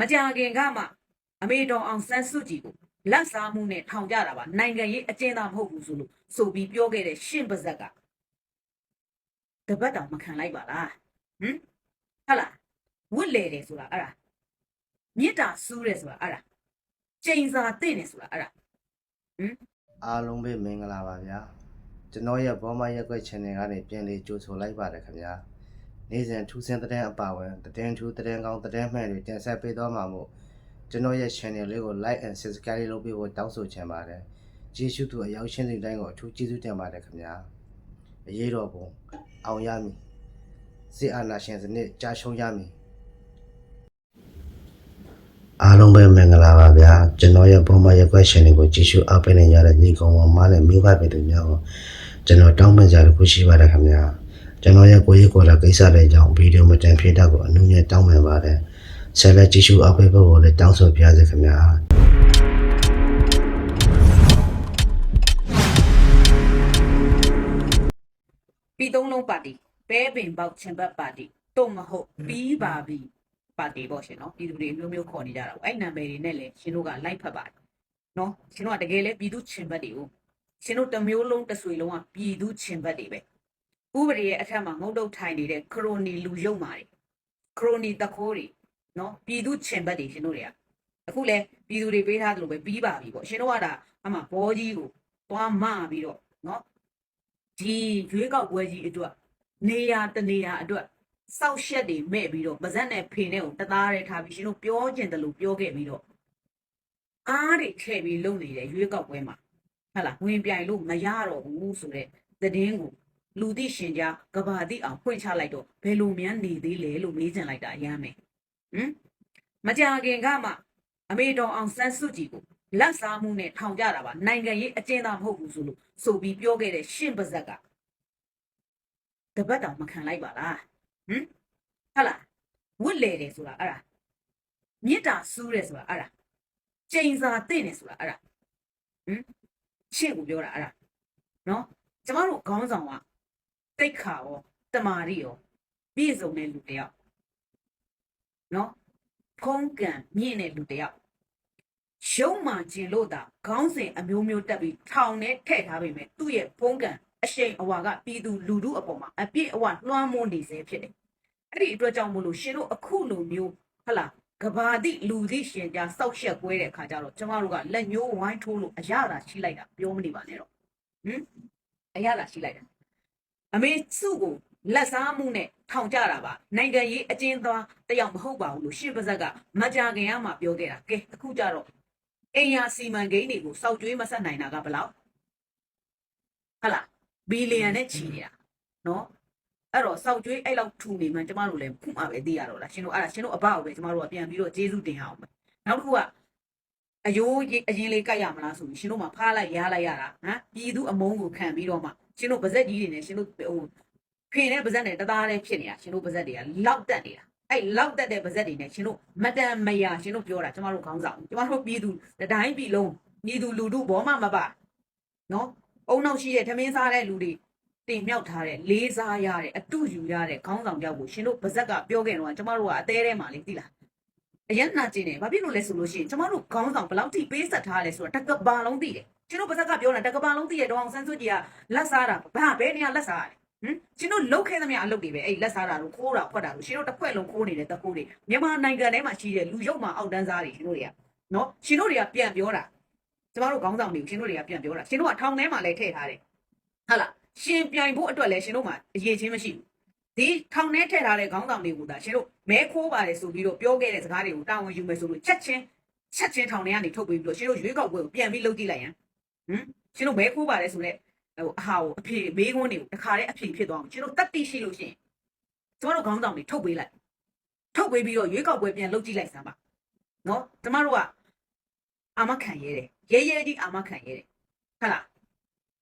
မကြခင်ကမှအမေတော်အောင်ဆန်းစုကြည်ကိုလက်စားမှုနဲ့ထောင်ကြတာပါနိုင်ငံရေးအကျဉ်းသားမဟုတ်ဘူးဆိုလို့ဆိုပြီးပြောခဲ့တဲ့ရှင့်ပါဇက်ကတပတ်တောင်မခံလိုက်ပါလားဟမ်ဟတ်လားဝစ်လေတယ်ဆိုတာအဲ့ဒါမြစ်တာစူးတယ်ဆိုတာအဲ့ဒါချိန်စာတင့်တယ်ဆိုတာအဲ့ဒါအားလုံးပဲမင်္ဂလာပါဗျာကျွန်တော်ရဲ့ဘောမရက်ွက် channel ကနေပြန်လေးကြိုဆိုလိုက်ပါတယ်ခင်ဗျာ နေ့စဉ်ထူးဆန်းတဲ့အပါဝင်သတင်းထူးသတင်းကောင်းသတင်းမှန်တွေတင်ဆက်ပေးသွားမှာမို့ကျွန်တော်ရဲ့ channel လေးကို like and subscribe လုပ်ပေးဖို့တောင်းဆိုချင်ပါတယ်ကျေးဇူးတူအရောက်ရှင်းစိတ်တိုင်းကိုအထူးကျေးဇူးတင်ပါတယ်ခင်ဗျာအရေးတော်ပုံအောင်ရမည်စစ်အာဏာရှင်စနစ်ကြာရှုံးရမည်အားလုံးပဲမင်္ဂလာပါဗျာကျွန်တော်ရဲ့ပုံမှန်ရက်ွက်ရှင်တွေကိုကြည့်ရှုအားပေးနေကြတဲ့ညီကောင်မမနဲ့မိဘပြည်သူများကိုကျွန်တော်တောင်းပန်ကြရခုရှိပါတယ်ခင်ဗျာ ကျွန်တော်ရဲ့ကိုကြီးကိုယ်လာကိစ္စတွေကြောင့်ဗီဒီယိုမတင်ဖြစ်တာကိုအနုနဲ့တောင်းပန်ပါတယ်ဆက်လက်ကြည့်ရှုအားပေးဖို့ကိုလည်းတောင်းဆိုပါရစေခင်ဗျာပြီးသုံးလုံးပါတီဘဲပင်ပေါက်ချင်ဘတ်ပါတီတုံမဟုတ်ပြီးပါပြီပါတီပေါ့ရှင်နော်ပြည်သူတွေမျိုးမျိုးခေါ်နေကြတာပေါ့အဲ့နာမည်တွေနဲ့လည်းရှင်တို့ကလိုက်ဖက်ပါတယ်နော်ရှင်တို့ကတကယ်လဲပြည်သူချင်ဘတ်တွေကိုရှင်တို့တစ်မျိုးလုံးတစ်ဆွေလုံးကပြည်သူချင်ဘတ်တွေပဲ ဥပဒေရဲ့အထက်မှာငုံတုတ်ထိုင်နေတဲ့ခရိုနီလူယုံမာတွေခရိုနီတခိုးတွေနော်ပြည်သူချင်ဘတ်တွေရှင်တို့တွေကအခုလဲပြည်သူတွေပေးထားသလိုပဲပြီးပါပြီပေါ့ရှင်တို့ကဒါအမှဘောကြီးကိုသွားမပြီးတော့နော်ဒီရွေးကောက်ပွဲကြီးအတွက်နေရာတနေရာအတွက်စောက်ရှက်တွေမဲ့ပြီးတော့ပါဇက်နဲ့ဖေနဲ့ကိုတသားရဲထားပြီးရှင်တို့ပြောကျင်တယ်လို့ပြောခဲ့ပြီးတော့အားတွေထည့်ပြီးလုပ်နေတဲ့ရွေးကောက်ပွဲမှာဟုတ်လားဝင်ပြိုင်လို့မရတော့ဘူးဆိုတဲ့သတင်းကို လူသိရှင်ကြားကဘာသိအောင်ဖွင့်ချလိုက်တော့ဘယ်လိုများနေသေးလဲလို့မေးချင်လိုက်တာအရမ်းမယ်ဟမ်မကြခင်ကမှအမေတော်အောင်ဆန်းစုကြည်ကိုလက်စားမှုနဲ့ထောင်ကြတာပါနိုင်ငံရေးအကျဉ်းသားမဟုတ်ဘူးဆိုလို့ဆိုပြီးပြောခဲ့တဲ့ရှင့်ပါဇက်ကတပတ်တောင်မခံလိုက်ပါလားဟမ်ဟတ်လားဝစ်လေတယ်ဆိုတာအဲ့ဒါမြစ်တာစူးတယ်ဆိုတာအဲ့ဒါချိန်စာတင့်တယ်ဆိုတာအဲ့ဒါဟမ်ရှင့်ကိုပြောတာအဲ့ဒါနော်ကျမတို့ခေါင်းဆောင်က တိတ်ခါရောတမာရီရောပြည့်စုံတဲ့လူတစ်ယောက်နော်ဖုံးကံမြင့်တဲ့လူတစ်ယောက်ရုံမှကျင်လို့တာခေါင်းစဉ်အမျိုးမျိုးတက်ပြီးထောင်နဲ့ထည့်ထားပေမဲ့သူ့ရဲ့ဖုံးကန်အရှိန်အဝါကပြည်သူလူထုအပေါ်မှာအပြည့်အဝလွှမ်းမိုးနေစေဖြစ်တယ်။အဲ့ဒီအတွက်ကြောင့်မို့လို့ရှင်တို့အခုလိုမျိုးဟလာကဘာတိလူသိရှင်ကြားစောက်ရှက်ကွဲတဲ့အခါကျတော့ကျမတို့ကလက်ညှိုးဝိုင်းထိုးလို့အရသာရှိလိုက်တာပြောမနေပါနဲ့တော့ဟင်အရသာရှိလိုက်တာ အမေစုကိုလက်စားမှုနဲ့ထောင်ကြတာပါနိုင်ငံရေးအကျဉ်းသားတယောက်မဟုတ်ပါဘူးလို့ရှင်းပါဇက်ကမကြခင်ကမှပြောခဲ့တာကဲအခုကျတော့အိမ်ယာစီမံကိန်းတွေကိုစောက်ကျွေးမဆက်နိုင်တာကဘယ်လောက်ဟတ်လားဘီလီယံနဲ့ချီနေတာနော်အဲ့တော့စောက်ကျွေးအဲ့လောက်ထူနေမှကျမတို့လည်းခုမှပဲသိရတော့လားရှင်တို့အဲ့ဒါရှင်တို့အဘကိုပဲကျမတို့ကပြန်ပြီးတော့ကျေးဇူးတင်အောင်ပဲနောက်တစ်ခုက အယိုးကြီးအရင်လေးကြိုက်ရမလားဆိုပြီးရှင်တို့မှဖားလိုက်ရားလိုက်ရတာဟမ်ပြည်သူအမုန်းကိုခံပြီးတော့မှရှင်တို့ပါဇက်ကြီးတွေနဲ့ရှင်တို့ဟိုဖေနဲ့ပါဇက်နဲ့တသားလေးဖြစ်နေတာရှင်တို့ပါဇက်တွေကလောက်တက်နေတာအဲ့လောက်တက်တဲ့ပါဇက်တွေနဲ့ရှင်တို့မတန်မယာရှင်တို့ပြောတာကျမတို့ခေါင်းဆောင်ကျမတို့ပြည်သူတတိုင်းပြည်လုံးပြည်သူလူထုဘောမှမပါနော်အုံနောက်ရှိတဲ့ထမင်းစားတဲ့လူတွေတင်မြောက်ထားတဲ့လေးစားရတဲ့အတူယူရတဲ့ခေါင်းဆောင်ကြောက်ကိုရှင်တို့ပါဇက်ကပြောခဲ့တော့ကျမတို့ကအသေးထဲမှာလေသိလား အရင်နာကျင်တယ်ဘာဖြစ်လို့လဲဆိုလို့ရှိရင်ကျမတို့ခေါင်းဆောင်ဘယ်လောက်ထိပေးဆက်ထားလဲဆိုတာတကဘာလုံးသိတယ်ရှင်တို့ပါဇက်ကပြောတာတကဘာလုံးသိတဲ့ဒေါအောင်ဆန်းစုကြည်ကလက်စားတာဘာဘယ်နေရာလက်စားရလဲဟင်ရှင်တို့လုတ်ခဲသမျှအလုပ်တွေပဲအဲ့လက်စားတာတို့ခိုးတာဖွက်တာတို့ရှင်တို့တစ်ဖွဲ့လုံးခိုးနေတဲ့တခိုးတွေမြန်မာနိုင်ငံထဲမှာရှိတဲ့လူရုပ်မှာအောက်တန်းစားတွေရှင်တို့တွေကနော်ရှင်တို့တွေကပြန်ပြောတာကျမတို့ခေါင်းဆောင်တွေကိုရှင်တို့တွေကပြန်ပြောတာရှင်တို့ကထောင်ထဲမှာလည်းထည့်ထားတယ်ဟုတ်လားရှင်ပြိုင်ဖို့အတွက်လည်းရှင်တို့မှာအရေးချင်းမရှိဘူး ဒီထောင်ထဲထည့်ထားတဲ့ခေါင်းဆောင်တွေကိုဒါရှင်တို့မဲခိုးပါတယ်ဆိုပြီးတော့ပြောခဲ့တဲ့စကားတွေကိုတာဝန်ယူမယ်ဆိုလို့ချက်ချင်းချက်ချင်းထောင်ထဲကနေထုတ်ပြီးပြီးတော့ရှင်တို့ရွေးကောက်ပွဲကိုပြန်ပြီးလုပ်ကြည့်လိုက်ရန်ဟင်ရှင်တို့မဲခိုးပါတယ်ဆိုတော့ဟိုအဟာကိုအဖေမေးခွန်းတွေကိုတခါတည်းအဖေဖြစ်သွားအောင်ကျွန်တော်တက်တိရှိလို့ရှိရင်ကျမတို့ခေါင်းဆောင်တွေထုတ်ပေးလိုက်ထုတ်ပေးပြီးတော့ရွေးကောက်ပွဲပြန်လုပ်ကြည့်လိုက်စမ်းပါနော်ကျမတို့ကအာမခံရဲတယ်ရဲရဲကြီးအာမခံရဲတယ်ဟုတ်လား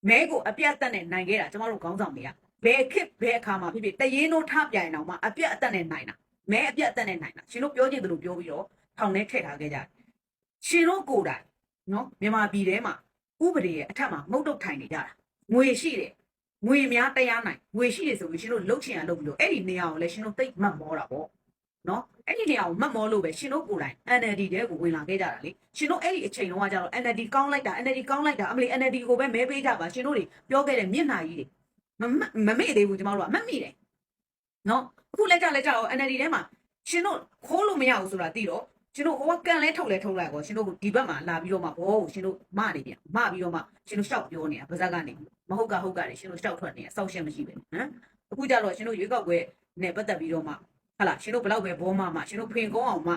မဲကိုအပြတ်အသက်နဲ့နိုင်ခဲ့တာကျမတို့ခေါင်းဆောင်တွေက ဘယ်ခစ်ဘယ်အခါမှာဖြစ်ဖြစ်တရင်တို့ထပြိုင်အောင်မှအပြတ်အသက်နဲ့နိုင်တာမဲအပြတ်အသက်နဲ့နိုင်တာရှင်တို့ပြောချင်တယ်လို့ပြောပြီးတော့ထောင်ထဲထည့်ထားခဲ့ကြတယ်ရှင်တို့ကိုယ်တိုင်နော်မြန်မာပြည်ထဲမှာဥပဒေရဲ့အထက်မှာမုတ်တုတ်ထိုင်နေကြတာငွေရှိတယ်ငွေများတရားနိုင်ငွေရှိတယ်ဆိုပြီးရှင်တို့လှုပ်ချင်ရလှုပ်ပြီးတော့အဲ့ဒီနေရာကိုလည်းရှင်တို့တိတ်မှတ်မောတာပေါ့နော်အဲ့ဒီနေရာကိုမှတ်မောလို့ပဲရှင်တို့ကိုယ်တိုင် NLD တဲ့ကိုဝင်လာခဲ့ကြတာလေရှင်တို့အဲ့ဒီအချိန်လုံးကကြတော့ NLD ကောင်းလိုက်တာ NLD ကောင်းလိုက်တာအမလီ NLD ကိုပဲမဲပေးကြပါရှင်တို့တွေပြောခဲ့တဲ့မျက်နှာကြီးတွေ မမမမေ့သေးဘူးကျမတို့ကအမတ်မိတယ်နော်အခုလက်ကြလက်ကြတော့ NLD ထဲမှာရှင်တို့ခိုးလို့မရဘူးဆိုတာသိတော့ရှင်တို့ဟိုကကန်လဲထုတ်လဲထုတ်လိုက်ကောရှင်တို့ဒီဘက်မှာလာပြီးတော့မှဘောကိုရှင်တို့မနေပြန်မပြီးတော့မှရှင်တို့ရှောက်ပြောနေတာဗဇက်ကနေမဟုတ်ကဟုတ်ကတွေရှင်တို့ရှောက်ထွက်နေတာစောက်ရှက်မရှိပဲဟမ်အခုကြတော့ရှင်တို့ရွေးကောက်ပွဲနဲ့ပတ်သက်ပြီးတော့မှဟာလားရှင်တို့ဘလောက်ပဲဘောမမရှင်တို့ဖင်ကုန်းအောင်မ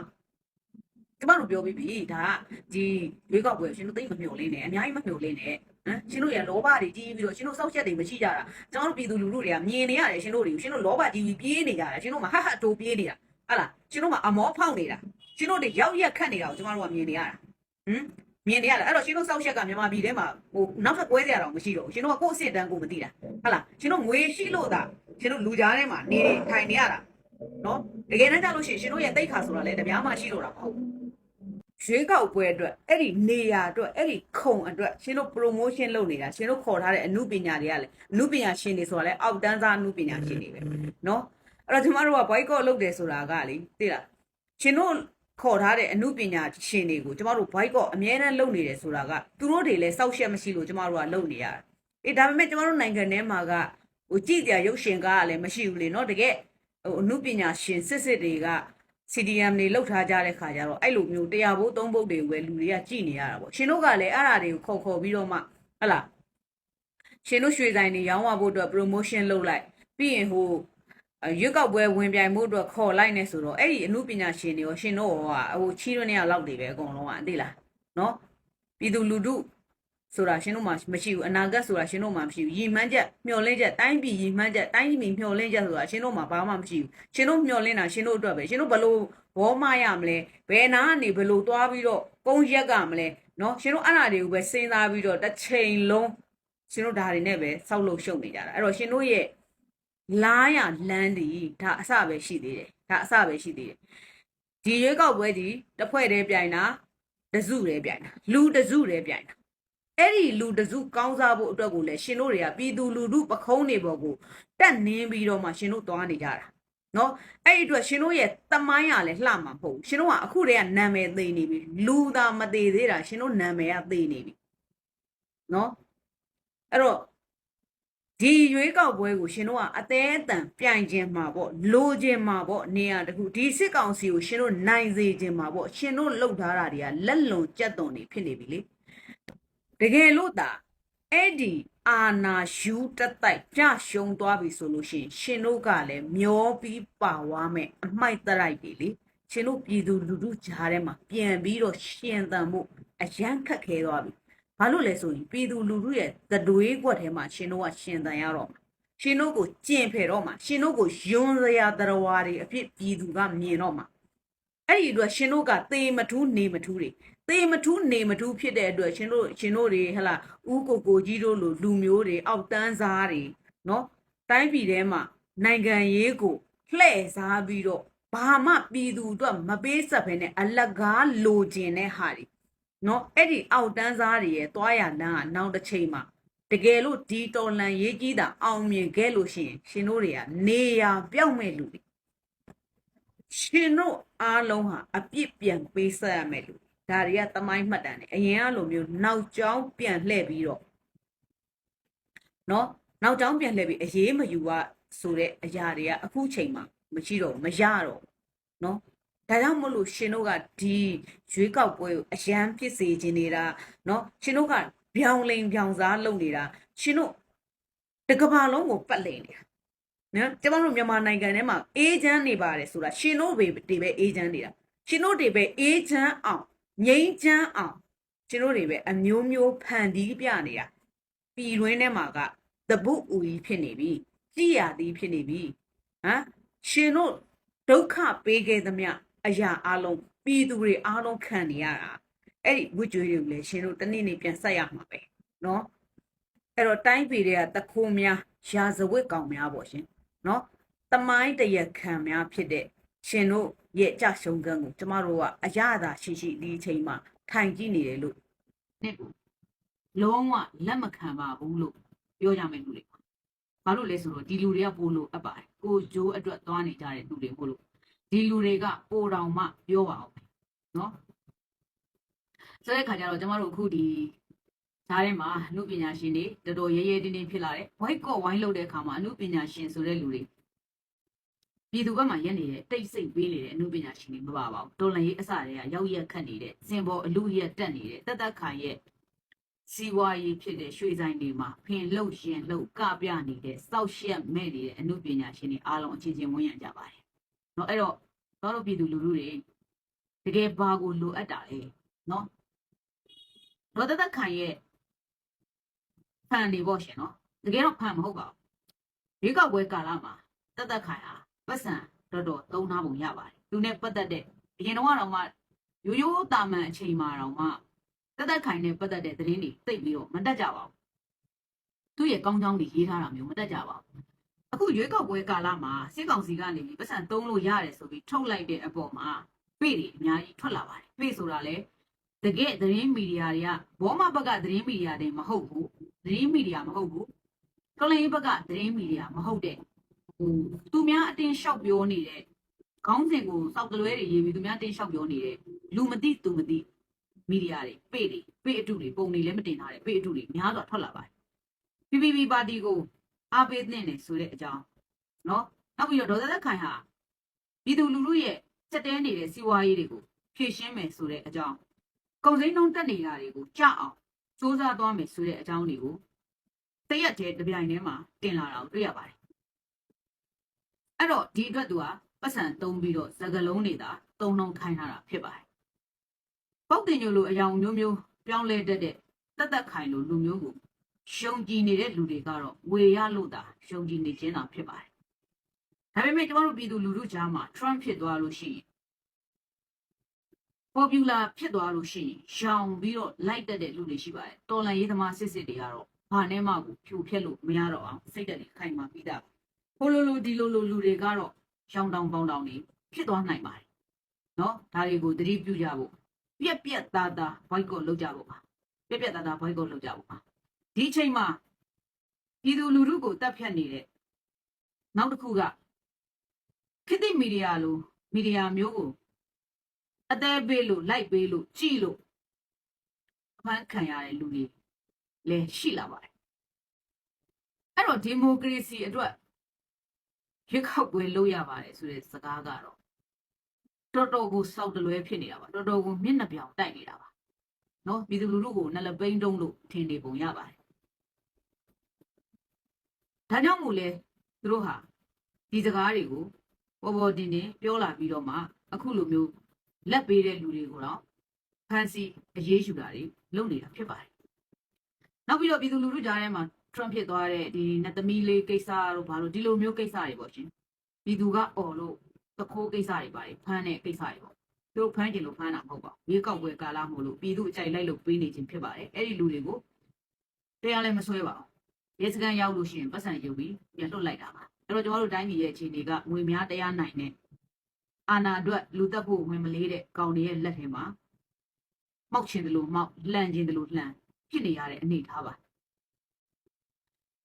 ကျမတို့ပြောပြီးပြီဒါကဒီရွေးကောက်ပွဲရှင်တို့သိမမျှော်လင့်နဲ့အများကြီးမမျှော်လင့်နဲ့ ဟမ်ရှင်တို့ရလောဘတွေကြီးပြီးတော့ရှင်တို့စောက်ချက်တွေမရှိကြတာကျွန်တော်တို့ပြည်သူလူထုတွေကမြင်နေရတယ်ရှင်တို့တွေကိုရှင်တို့လောဘကြီးပြီးပြေးနေကြတာရှင်တို့မှာဟဟတိုးပြေးနေတာဟာလားရှင်တို့မှာအမောဖောက်နေတာရှင်တို့တွေရောက်ရက်ခတ်နေတာကိုကျမတို့ကမြင်နေရတာဟမ်မြင်နေရတာအဲ့တော့ရှင်တို့စောက်ချက်ကမြန်မာပြည်ထဲမှာဟိုနောက်ထပ်ကွဲစရာတော့မရှိတော့ဘူးရှင်တို့ကကိုယ့်အစ်အတန်းကိုမသိတာဟာလားရှင်တို့ငွေရှိလို့သာရှင်တို့လူကြားထဲမှာနေနေထိုင်နေရတာနော်တကယ်တမ်းကျလို့ရှိရင်ရှင်တို့ရဲ့တိတ်ခါဆိုတာလည်းတပြားမှရှိတော့တာမဟုတ်ဘူး ရွေးကောက်ပွဲအတွက်အဲ့ဒီနေရာအတွက်အဲ့ဒီခုံအတွက်ရှင်တို့ promotion လုပ်နေတာရှင်တို့ခေါ်ထားတဲ့အမှုပညာတွေကလည်းအမှုပညာရှင်တွေဆိုတာလည်းအောက်တန်းစားအမှုပညာရှင်တွေပဲနော်အဲ့တော့ကျမတို့က boycott လုပ်တယ်ဆိုတာကလေသိလားရှင်တို့ခေါ်ထားတဲ့အမှုပညာရှင်တွေကိုကျမတို့ boycott အမြဲတမ်းလုပ်နေတယ်ဆိုတာကသူတို့တွေလည်းစောက်ရှက်မရှိလို့ကျမတို့ကလုပ်နေရတာအေးဒါပေမဲ့ကျမတို့နိုင်ငံထဲမှာကဟိုကြည့်ကြရုပ်ရှင်ကားကလည်းမရှိဘူးလေနော်တကယ်ဟိုအမှုပညာရှင်စစ်စစ်တွေက CDM တွေလောက်ထားကြတဲ့ခါကျတော့အဲ့လိုမျိုးတရားဘိုးသုံးဘုတ်တွေကိုပဲလူတွေကကြည်နေရတာပေါ့ရှင်တို့ကလည်းအဲ့အရာတွေကိုခေါ်ခေါ်ပြီးတော့မှဟဟလားရှင်တို့ရွှေဆိုင်တွေရောင်းဝဖို့အတွက် promotion လုပ်လိုက်ပြီးရင်ဟိုအဲရွက်ကောက်ပွဲဝင်ပြိုင်မှုအတွက်ခေါ်လိုက်နေဆိုတော့အဲ့ဒီအမှုပညာရှင်တွေရောရှင်တို့ဟိုဟိုချီးရွနေရလောက်တွေပဲအကုန်လုံးကသိလားနော်ပြည်သူလူထု ဆိုတာရှင်တို့မှမရှိဘူးအနာဂတ်ဆိုတာရှင်တို့မှမရှိဘူးရည်မှန်းချက်မျှော်လင့်ချက်တိုင်းပြည်ရည်မှန်းချက်တိုင်းပြည်မျှော်လင့်ချက်ဆိုတာရှင်တို့မှဘာမှမရှိဘူးရှင်တို့မျှော်လင့်တာရှင်တို့အတွက်ပဲရှင်တို့ဘလို့ဘောမရမလဲဘယ်နာကနေဘလို့သွားပြီးတော့ကုန်းရက်ကမလဲနော်ရှင်တို့အဲ့ဒါတွေကိုပဲစဉ်းစားပြီးတော့တစ်ချိန်လုံးရှင်တို့ဒါတွေနဲ့ပဲစောက်လို့ရှုပ်နေကြတာအဲ့တော့ရှင်တို့ရဲ့လားရလန်းဒီဒါအစပဲရှိသေးတယ်ဒါအစပဲရှိသေးတယ်ဒီရွေးကောက်ပွဲဒီတစ်ဖွဲ့တည်းပြိုင်တာတစုတည်းပြိုင်တာလူတစုတည်းပြိုင်တာ အဲ့ဒီလူတစုကောင်းစားဖို့အတွက်ကိုလည်းရှင်တို့တွေကပြည်သူလူထုပခုံးနေပေါ်ကိုတက်နင်းပြီးတော့မှရှင်တို့သွားနေကြတာနော်အဲ့ဒီအတွက်ရှင်တို့ရဲ့တမိုင်းကလည်းလှမှာမဟုတ်ဘူးရှင်တို့ကအခုတည်းကနာမည်သိနေပြီလူသာမသေးသေးတာရှင်တို့နာမည်ကသိနေပြီနော်အဲ့တော့ဒီရွေးကောက်ပွဲကိုရှင်တို့ကအသေးအတန်ပြိုင်ခြင်းမှာပေါ့လိုခြင်းမှာပေါ့နေရာတခုဒီစစ်ကောင်စီကိုရှင်တို့နိုင်စေခြင်းမှာပေါ့ရှင်တို့လှုပ်ထားတာတွေကလက်လွန်ကြက်သွန်နေဖြစ်နေပြီလေတ ကယ်လို့သာအဲ့ဒီအာနာယူတတိုက်ကြရှုံသွားပြီဆိုလို့ရှိရင်ရှင်တို့ကလည်းမျောပြီးပါဝါမဲ့အမိုက်တရိုက်တွေလေရှင်တို့ပြည်သူလူထုကြားထဲမှာပြန်ပြီးတော့ရှင်သန်မှုအရန်ခက်ခဲသွားပြီဘာလို့လဲဆိုရင်ပြည်သူလူထုရဲ့သတွေးကွက်ထဲမှာရှင်တို့ကရှင်သန်ရတော့မှာရှင်တို့ကိုကျင့်ဖယ်တော့မှာရှင်တို့ကိုယွန်းစရာတရားဝါတွေအဖြစ်ပြည်သူကမြင်တော့မှာအဲ့ဒီအတွက်ရှင်တို့ကသေမထူးနေမထူးတွေ သေမထူးနေမထူးဖြစ်တဲ့အတွက်ရှင်တို့ရှင်တို့တွေဟလာဥကိုကိုကြီးတို့လိုလူမျိုးတွေအောက်တန်းစားတွေနော်တိုင်းပြည်ထဲမှာနိုင်ငံရေးကိုလှည့်စားပြီးတော့ဘာမှပြည်သူအတွက်မပေးဆက်ဘဲနဲ့အလကားလိုချင်တဲ့ဟာတွေနော်အဲ့ဒီအောက်တန်းစားတွေရဲ့သွားရလမ်းကနောက်တစ်ချိန်မှာတကယ်လို့ဒီတော်လန်ရေးကြီးတာအောင်မြင်ခဲ့လို့ရှိရင်ရှင်တို့တွေကနေရပြောက်မဲ့လူတွေရှင်တို့အားလုံးဟာအပြစ်ပြန်ပေးဆက်ရမယ်လူ ဒါတွေကတမိုင်းမှတ်တမ်းတွေအရင်ကလိုမျိုးနောက်ကျောင်းပြန်လှည့်ပြီးတော့နော်နောက်ကျောင်းပြန်လှည့်ပြီးအရေးမယူရဆိုတဲ့အရာတွေကအခုချိန်မှာမရှိတော့ဘူးမရတော့ဘူးနော်ဒါကြောင့်မလို့ရှင်တို့ကဒီရွေးကောက်ပွဲကိုအရန်ဖြစ်စေခြင်းနေတာနော်ရှင်တို့ကဗျောင်လိန်ဗျောင်စားလုပ်နေတာရှင်တို့တကဘာလုံးကိုပတ်လိန်နေတာနော်ကျမတို့မြန်မာနိုင်ငံထဲမှာအေဂျင့်နေပါတယ်ဆိုတာရှင်တို့ပဲဒီပဲအေဂျင့်နေတာရှင်တို့တွေပဲအေဂျင့်အောင် ငိမ့်ချမ်းအောင်ကျွန်တော်တွေပဲအမျိုးမျိုးဖန်တီးပြနေတာပြည်တွင်းထဲမှာကသပုအူကြီးဖြစ်နေပြီကြည်ရသည်ဖြစ်နေပြီဟမ်ရှင်တို့ဒုက္ခပေးခဲ့သမျှအရာအလုံးပြည်သူတွေအားလုံးခံနေရတာအဲ့ဒီဝိကျွေးတွေကိုလည်းရှင်တို့တနေ့နေ့ပြန်ဆက်ရမှာပဲเนาะအဲ့တော့တိုင်းပြည်တွေကတခိုးများရာဇဝတ်ကောင်များပေါ့ရှင်เนาะတမိုင်းတရခံများဖြစ်တဲ့ ရှင်တို့ရဲ့ကြရှုံးကန်းကိုကျမတို့ကအရသာရှိရှိဒီအချိန်မှာထိုင်ကြည့်နေတယ်လို့နှစ်ကိုလုံးဝလက်မခံပါဘူးလို့ပြောကြမယ်လူတွေပါဘာလို့လဲဆိုတော့ဒီလူတွေကပို့လို့အပ်ပါတယ်ကိုဂျိုးအတွက်သွားနေကြတဲ့လူတွေမို့လို့ဒီလူတွေကပိုတော်မှပြောပါအောင်နော်ဆိုတဲ့ခါကျတော့ကျမတို့အခုဒီဓာတ်ထဲမှာအမှုပညာရှင်တွေတော်တော်ရဲရဲတင်းတင်းဖြစ်လာတယ် white coat ဝိုင်းလုပ်တဲ့အခါမှာအမှုပညာရှင်ဆိုတဲ့လူတွေ ပြည်သူဘက်မှာရက်နေတဲ့တိတ်ဆိတ်ပေးနေတဲ့အမှုပညာရှင်တွေမပါပါဘူးတော်လန်ရေးအစတွေကရောက်ရက်ခတ်နေတဲ့စင်ပေါ်အလူရက်တက်နေတဲ့တသက်ခိုင်ရဲ့စီဝါရေးဖြစ်တဲ့ရွှေဆိုင်တွေမှာဖင်လှုပ်ရှင်လှုပ်ကပြနေတဲ့စောက်ရှက်မဲ့နေတဲ့အမှုပညာရှင်တွေအားလုံးအချင်းချင်းဝန်ရံကြပါတယ်။နော်အဲ့တော့တော်တို့ပြည်သူလူထုတွေတကယ်ဘာကိုလိုအပ်တာလဲနော်ဒေါ်တသက်ခိုင်ရဲ့ဖန်တွေပေါ့ရှင်နော်တကယ်တော့ဖန်မဟုတ်ပါဘူးရွေးကောက်ပွဲကာလမှာတသက်ခိုင်ဟာ ပတ်စံတော်တော်သုံးထားပုံရပါတယ်သူနဲ့ပတ်သက်တဲ့အရင်တော့ကတော့မှရိုးရိုးတာမန်အချိန်မှာတော့မှတက်တက်ခိုင်နဲ့ပတ်သက်တဲ့သတင်းတွေသိပ်ပြီးတော့မတက်ကြပါဘူးသူ့ရဲ့ကောင်းကောင်းတွေရေးထားတာမျိုးမတက်ကြပါဘူးအခုရွေးကောက်ပွဲကာလမှာစစ်ကောင်စီကနေပြီးပတ်စံသုံးလို့ရတယ်ဆိုပြီးထုတ်လိုက်တဲ့အပေါ်မှာပေတွေအများကြီးထွက်လာပါတယ်ပေဆိုတာလေတကယ်သတင်းမီဒီယာတွေကဘောမဘက်ကသတင်းမီဒီယာတွေမဟုတ်ဘူးသတင်းမီဒီယာမဟုတ်ဘူးကလင်းဘက်ကသတင်းမီဒီယာမဟုတ်တဲ့ ဟိုသူများအတင်းလျှောက်ပြောနေတဲ့ခေါင်းစဉ်ကိုစောက်တလွဲတွေရေးပြီးသူများတင်းလျှောက်ပြောနေတဲ့လူမသိသူမသိမီဒီယာတွေပေတွေပေအတုတွေပုံတွေလည်းမတင်ထားတဲ့ပေအတုတွေများစွာထွက်လာပါတယ် PPP ပါတီကိုအားပေးသင့်တယ်ဆိုတဲ့အကြောင်းเนาะနောက်ပြီးတော့ဒေါ်သက်ခိုင်ဟာပြည်သူလူထုရဲ့စက်တဲနေတဲ့စီးပွားရေးတွေကိုဖြည့်ရှင်းမယ်ဆိုတဲ့အကြောင်းကုန်စိမ်းနှုန်းတက်နေတာတွေကိုကြအောင်စူးစမ်းသွားမယ်ဆိုတဲ့အကြောင်းတွေကိုတရက်တည်းတစ်ပြိုင်တည်းမှာတင်လာတာကိုတွေ့ရပါတယ် အဲ့တော့ဒီအတွက်သူကပတ်စံသုံးပြီးတော့စကလုံးတွေသာသုံးနှုန်းခိုင်းထားတာဖြစ်ပါတယ်ပုတ်တင်ညိုလိုအယောင်မျိုးမျိုးပြောင်းလဲတတ်တဲ့တက်တက်ခိုင်လိုလူမျိုးကိုရှုံကြည်နေတဲ့လူတွေကတော့ဝေရလို့တာရှုံကြည်နေခြင်းသာဖြစ်ပါတယ်။ဒါပေမဲ့ကျမတို့ပြည်သူလူထုကြားမှာ Trump ဖြစ်သွားလို့ရှိရင် popular ဖြစ်သွားလို့ရှိရင်ရှောင်ပြီးတော့လိုက်တက်တဲ့လူတွေရှိပါတယ်။တော်လန်ရေးသမားစစ်စစ်တွေကတော့ဘာနဲ့မှကိုဖြိုဖျက်လို့မရတော့အောင်စိတ်တက်တွေခိုင်မာပြီးသား။ဟို လိုလိုဒီလိုလိုလူတွေကတော့ရှောင်တောင်ပေါင်းတောင်နေဖြစ်သွားနိုင်ပါတယ်။နော်ဒါတွေကိုသတိပြုကြဖို့ပြက်ပြက်သားသား boycott လုပ်ကြဖို့ပါ။ပြက်ပြက်သားသား boycott လုပ်ကြဖို့ပါ။ဒီအချိန်မှာပြည်သူလူထုကိုတပ်ဖြတ်နေတဲ့နောက်တစ်ခုကခေတ်သစ်မီဒီယာလိုမီဒီယာမျိုးကိုအသေးပေးလို့လိုက်ပေးလို့ကြည်လို့အဖမ်းခံရတဲ့လူတွေလည်းရှိလာပါတယ်အဲ့တော့ဒီမိုကရေစီအတွက် ရွေးကောက်ပွဲလုပ်ရပါတယ်ဆိုတဲ့စကားကတော့တော်တော်ကိုစောက်တလွဲဖြစ်နေတာပါတော်တော်ကိုမျက်နှာပြောင်တိုက်နေတာပါနော်ပြည်သူလူထုကိုနှလပိန်းတုံးလို့ထင်နေပုံရပါတယ်ဒါကြောင့်မို့လဲသူတို့ဟာဒီစကားတွေကိုပေါ်ပေါ်တင်တင်ပြောလာပြီးတော့မှအခုလိုမျိုးလက်ပေးတဲ့လူတွေကိုတော့ဖန်စီအရေးယူတာတွေလုပ်နေတာဖြစ်ပါတယ်။နောက်ပြီးတော့ပြည်သူလူထုကြားထဲမှာ Trump ဖြစ်သွားတဲ့ဒီနတ်သမီးလေးကိစ္စတို့ဘာလို့ဒီလိုမျိုးကိစ္စတွေပေါ့ရှင်။ပြည်သူကអော်လို့သခိုးကိစ္စတွေပါတယ်ဖမ်းတဲ့ကိစ္စတွေပေါ့။သူတို့ဖမ်းကြလို့ဖမ်းတာမဟုတ်ပါဘူး။ရေကောက်ပွဲကာလမို့လို့ပြည်သူအကြိုက်လိုက်လို့ပေးနေခြင်းဖြစ်ပါတယ်။အဲ့ဒီလူတွေကိုတရားလည်းမဆွဲပါဘူး။ရဲစခန်းရောက်လို့ရှိရင်ပတ်စံယူပြီးပြန်လွတ်လိုက်တာပါအဲ့တော့ကျွန်တော်တို့တိုင်းပြည်ရဲ့အခြေအနေကငွေများတရားနိုင်တဲ့အာဏာအတွက်လူသက်ဖို့ဝင်မလေးတဲ့ကောင်တွေရဲ့လက်ထဲမှာမောက်ချင်တယ်လို့မောက်လှန်ချင်တယ်လို့လှန်ဖြစ်နေရတဲ့အနေအထားပါ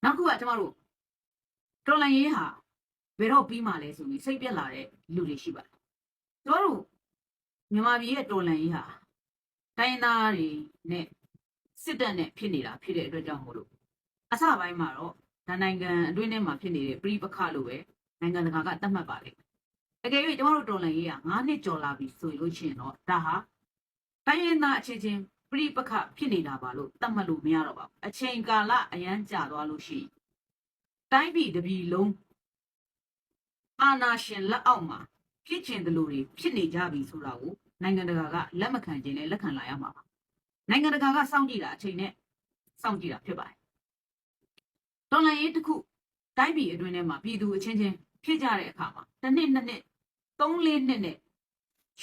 နောက်တစ်ခုကကျွန်တော်တို့တော်လန်ရေးဟာဘယ်တော့ပြီးမှလဲဆိုပြီးစိတ်ပြက်လာတဲ့လူတွေရှိပါတယ်ကျွန်တော်တို့မြန်မာပြည်ရဲ့တော်လန်ရေးဟာတိုင်းရင်းသားတွေနဲ့စစ်တပ်နဲ့ဖြစ်နေတာဖြစ်တဲ့အတွက်ကြောင့်မို့လို့အစပိုင်းမှာတော့ဒါနိုင်ငံအတွင်းထဲမှာဖြစ်နေတဲ့ပြိပခလို့ပဲနိုင်ငံတကာကသတ်မှတ်ပါလိမ့်မယ်။အကယ်၍ကျမတို့တော်လှန်ရေးက9နှစ်ကျော်လာပြီဆိုလို့ရှိရင်တော့ဒါဟာတိုင်းရင်းသားအချင်းချင်း ပြိပခဖြစ်နေတာပါလို့သတ်မှတ်လို့မရတော့ပါဘူး။အချိန်ကာလအရန်ကြာသွားလို့ရှိရင်တိုင်းပြည်တစ်ပြည်လုံးအာဏာရှင်လက်အောက်မှာဖြစ်ချင်တယ်လို့တွေဖြစ်နေကြပြီဆိုတာကိုနိုင်ငံတကာကလက်မခံခြင်းနဲ့လက်ခံလာရမှာပါ။နိုင်ငံတကာကစောင့်ကြည့်တာအချိန်နဲ့စောင့်ကြည့်တာဖြစ်ပါတယ်တော်လှန်ရေးတစ်ခုတိုင်းပြည်အတွင်းထဲမှာပြည်သူအချင်းချင်းဖြစ်ကြတဲ့အခါမှာတစ်နှစ်နှစ်နှစ်သုံးလေးနှစ်နဲ့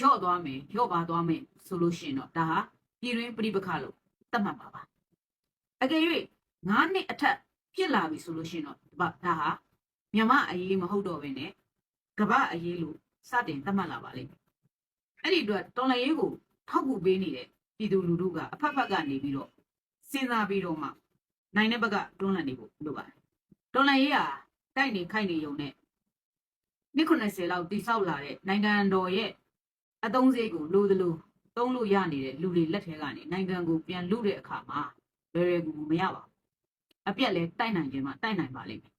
ရော့သွားမယ်ရော့ပါသွားမယ်ဆိုလို့ရှိရင်တော့ဒါဟာ ပြည်တွင်းပြိပခလို့သတ်မှတ်ပါပါအကယ်၍9နှစ်အထက်ဖြစ်လာပြီဆိုလို့ရှိရင်တော့ဒါဒါဟာမြမအရေးမဟုတ်တော့ဘဲနဲ့ကမ္ဘာအရေးလို့စတင်သတ်မှတ်လာပါလိမ့်မယ်အဲ့ဒီအတွက်တော်လှန်ရေးကိုထောက်ကူပေးနေတဲ့ပြည်သူလူထုကအဖက်ဖက်ကနေပြီးတော့စဉ်းစားပြီးတော့မှနိုင်တဲ့ဘက်ကတွန်းလှန်နေဖို့လိုပါတယ်။တွန်းလှန်ရေးဟာတိုက်နေခိုက်နေုံနဲ့နှစ်90လောက်တိဆောက်လာတဲ့နိုင်ငံတော်ရဲ့အသုံးစရိတ်ကိုလိုသလို သုံးလို့ရနေတဲ့လူတွေလက်ထဲကနေနိုင်ငံကိုပြန်လူတဲ့အခါမှာဘယ်ရယ်ကူမရပါဘူးအပြက်လဲတိုက်နိုင်ခြင်းမှတိုက်နိုင်ပါလိမ့်မယ်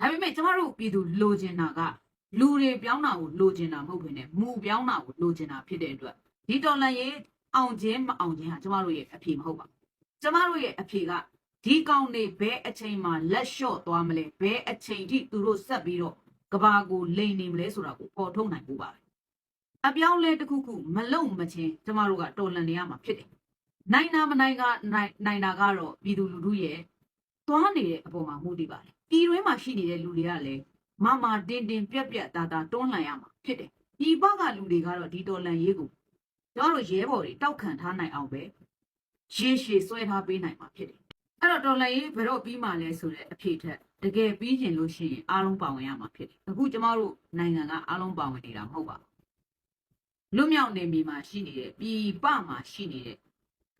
ဒါပေမဲ့ကျမတို့ပြည်သူလိုချင်တာကလူတွေပြောင်းတာကိုလိုချင်တာမဟုတ်ဘဲနဲ့မူပြောင်းတာကိုလိုချင်တာဖြစ်တဲ့အတွက်ဒီတော်လန်ရေးအောင်ခြင်းမအောင်ခြင်းဟာကျမတို့ရဲ့အဖြေမဟုတ်ပါဘူးကျမတို့ရဲ့အဖြေကဒီကောင်တွေဘဲအချိန်မှလက်လျှော့သွားမလဲဘဲအချိန်ထိသူတို့ဆက်ပြီးတော့ကဘာကိုလိန်နေမလဲဆိုတာကိုပေါ်ထုတ်နိုင်ဖို့ပါပဲ အပြောင်းလဲတစ်ခုခုမလုံမချင်းကျမတို့ကတော်လန်နေရမှာဖြစ်တယ်နိုင်နာမနိုင်ကနိုင်နိုင်တာကတော့ပြည်သူလူထုရဲ့သွားနေတဲ့အပေါ်မှာမူတည်ပါတယ်ပြည်တွင်းမှာရှိနေတဲ့လူတွေကလည်းမမတင်တင်ပြက်ပြက်တာတာတွန်းလှန်ရမှာဖြစ်တယ်ဒီဘကလူတွေကတော့ဒီတော်လန်ရေးကိုကျမတို့ရဲဘော်တွေတောက်ခံထားနိုင်အောင်ပဲရေရှည်ဆွဲထားပေးနိုင်မှာဖြစ်တယ်အဲ့တော့တော်လန်ရေးဘယ်တော့ပြီးမှလဲဆိုတဲ့အဖြေထက်တကယ်ပြီးကျင်လို့ရှိရင်အားလုံးပါဝင်ရမှာဖြစ်တယ်အခုကျမတို့နိုင်ငံကအားလုံးပါဝင်နေတာမဟုတ်ပါဘူး လွတ်မြောက်နေပြီမှာရှိနေတဲ့ပြည်ပမှာရှိနေတဲ့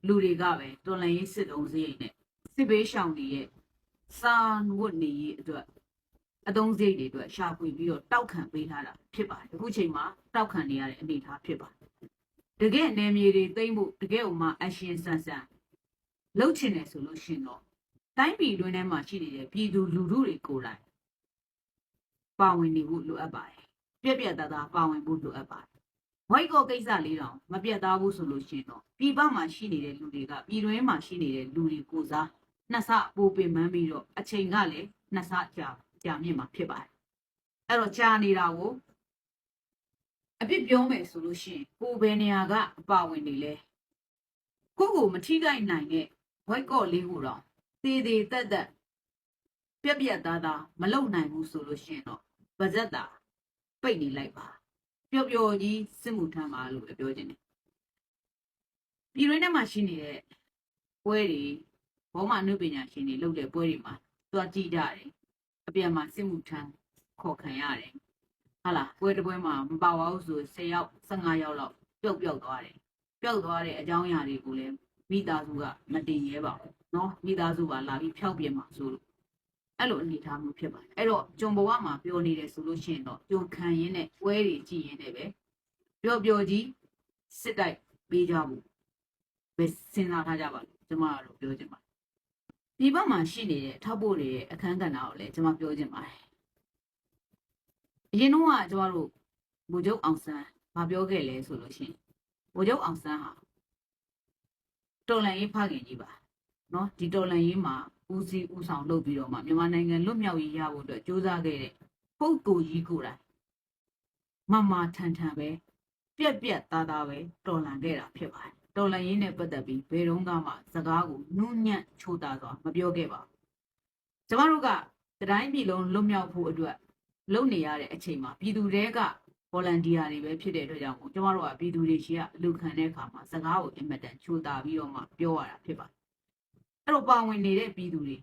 လူတွေကပဲတော်လန်ရေးစစ်တုံးစရိတ်နဲ့စစ်ဘေးရှောင်တွေရဲ့စာဝတ်နေရေးအတွက်အတုံးစရိတ်တွေအတွက်ရှာဖွေပြီးတော့တောက်ခံပေးထားတာဖြစ်ပါတယ်အခုချိန်မှာတောက်ခံနေရတဲ့အနေအထားဖြစ်ပါတယ်တကယ်နယ်မြေတွေသိမ့်ဖို့တကယ်ဥမာအရှင်ဆန်ဆန်လှုပ်ချင်တယ်ဆိုလို့ရှိရင်တော့တိုင်းပြည်တွင်းထဲမှာရှိနေတဲ့ပြည်သူလူထုတွေကိုယ်တိုင်ပါဝင်နေဖို့လိုအပ်ပါတယ်။ပြက်ပြက်သားသားပါဝင်ဖို့လိုအပ်ပါတယ်။ ဝိုက်ကောကိစ္စလေးတောင်မပြတ်သားဘူးဆိုလို့ရှိရင်တော့ပြည်ပမှာရှိနေတဲ့လူတွေကပြည်တွင်းမှာရှိနေတဲ့လူတွေကိုစားနှစ်ဆပိုပင်ပန်းပြီးတော့အချိန်ကလည်းနှစ်ဆကြာကြာမြင့်မှာဖြစ်ပါတယ်။အဲ့တော့ကြာနေတာကိုအပြစ်ပြောမယ်ဆိုလို့ရှိရင်ကိုယ်ဘယ်နေရာကအပါဝင်နေလဲကိုယ့်ကိုမထိခိုက်နိုင်တဲ့ဝိုက်ကော့လေးကိုတော့သေးသေးတက်တက်ပြက်ပြက်သားသားမလုံနိုင်ဘူးဆိုလို့ရှိရင်တော့ဗဇက်တာပိတ်နေလိုက်ပါ ပျော်ပျော်ကြီးစစ်မှုထမ်းပါလို့လည်းပြောခြင်းတယ်ပြည်ရင်းထဲမှာရှိနေတဲ့ပွဲတွေဘောမနုပညာရှင်တွေလုပ်တဲ့ပွဲတွေမှာသွားကြည့်ကြတယ်အပြန်မှာစစ်မှုထမ်းခေါ်ခံရတယ်ဟာလားပွဲတစ်ပွဲမှာမပါပါဘူးဆို10ယောက်15ယောက်လောက်ပျောက်ပျောက်သွားတယ်ပျောက်သွားတဲ့အကြောင်းအရာတွေကိုလည်းမိသားစုကမတင်ရဲပါဘူးနော်မိသားစုကလာပြီးဖျောက်ပြမှာဆိုလို့ အဲ့လိုအနေထားမျိုးဖြစ်ပါတယ်အဲ့တော့ဂျုံဘဝမှာပြောနေတယ်ဆိုလို့ရှိရင်တော့ဂျုံခံရင်းနဲ့ပွဲတွေကြည့်ရင်းနဲ့ပဲပျော်ပျော်ကြီးစစ်တိုက်ပေးကြဖို့ပဲစဉ်းစားထားကြပါလို့ကျွန်မကတော့ပြောချင်ပါတယ်ဒီဘက်မှာရှိနေတဲ့အထောက်ပို့တွေရဲ့အခန်းကဏ္ဍကိုလည်းကျွန်မပြောချင်ပါတယ်အရင်တော့ကကျွန်တော်တို့ဗိုလ်ချုပ်အောင်ဆန်းမပြောခဲ့လဲဆိုလို့ရှိရင်ဗိုလ်ချုပ်အောင်ဆန်းဟာတော်လန်ရေးဖခင်ကြီးပါ နော်ဒီတော်လန်ရေးမှာဦးစီးဦးဆောင်လုပ်ပြီးတော့မှမြန်မာနိုင်ငံလွတ်မြောက်ရေးရဖို့အတွက်ကြိုးစားခဲ့တဲ့ပုဂ္ဂိုလ်ကြီးကိုယ်တိုင်မမထန်ထန်ပဲပြက်ပြက်သားသားပဲတော်လန်ခဲ့တာဖြစ်ပါတယ်တော်လန်ရေးနဲ့ပတ်သက်ပြီးဘယ်တော့မှစကားကိုနုညံ့ချိုးတာစွာမပြောခဲ့ပါဘူးကျမတို့ကတိုင်းပြည်လုံးလွတ်မြောက်ဖို့အတွက်လုပ်နေရတဲ့အချိန်မှာပြည်သူတွေကဗော်လန်တီယာတွေပဲဖြစ်တဲ့အတွက်ကြောင့်မို့ကျမတို့ကပြည်သူတွေရှိကအလူခံတဲ့အခါမှာစကားကိုအင်မတန်ချိုးတာပြီးတော့မှပြောရတာဖြစ်ပါတယ် အဲ့တော့ပါဝင်နေတဲ့ပြည်သူတွေ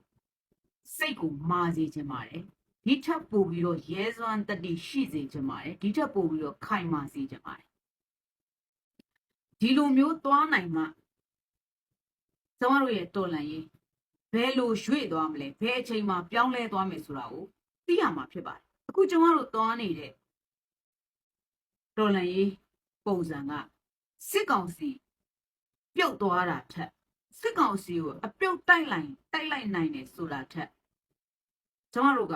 စိတ်ကိုမာစေခြင်းပါတယ်ဒီထက်ပိုပြီးတော့ရဲစွမ်းတတိရှိစေခြင်းပါတယ်ဒီထက်ပိုပြီးတော့ခိုင်မာစေခြင်းပါတယ်ဒီလိုမျိုးသွားနိုင်မှကျမတို့ရဲ့တော်လန်ရေးဘယ်လိုရွေ့သွားမလဲဘယ်အချိန်မှာပြောင်းလဲသွားမယ်ဆိုတာကိုသိရမှာဖြစ်ပါတယ်အခုကျမတို့သွားနေတဲ့တော်လန်ရေးပုံစံကစစ်ကောင်စီပြုတ်သွားတာထက် စစ်ကောင်စီကိုအပြုတ်တိုက်လိုက်တိုက်လိုက်နိုင်တယ်ဆိုတာထက်ကျမတို့က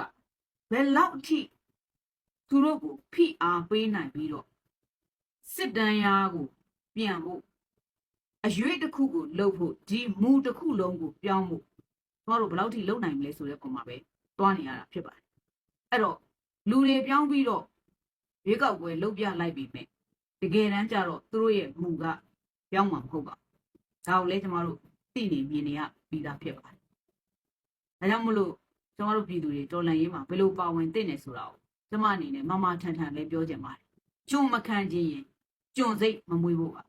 ဘယ်လောက်အထိသူတို့ကိုဖိအားပေးနိုင်ပြီးတော့စစ်တမ်းရားကိုပြန်ဖို့အရွေးတစ်ခုကိုလှုပ်ဖို့ဒီမူတစ်ခုလုံးကိုပြောင်းဖို့ကျမတို့ဘယ်လောက်ထိလုပ်နိုင်မလဲဆိုတဲ့ပုံမှာပဲတွားနေရတာဖြစ်ပါတယ်အဲ့တော့လူတွေပြောင်းပြီးတော့ရွေးကောက်ပွဲလုပ်ပြလိုက်ပြီမဲ့တကယ်တမ်းကျတော့သူတို့ရဲ့မူကပြောင်းမှာမဟုတ်ပါဘူးဒါကိုလည်းကျမတို့ သိနေမြင်နေရပြီးသားဖြစ်ပါတယ်။ဒါကြောင့်မလို့ကျွန်တော်တို့ပြည်သူတွေတော်လန်ရေးမှာဘယ်လိုပါဝင်သင့်နေဆိုတာကိုကျွန်မအနေနဲ့မမထန်ထန်ပဲပြောချင်ပါတယ်။ကျွန်မခံခြင်းရင်ကျွန်စိတ်မမွေးဖို့ပါပဲ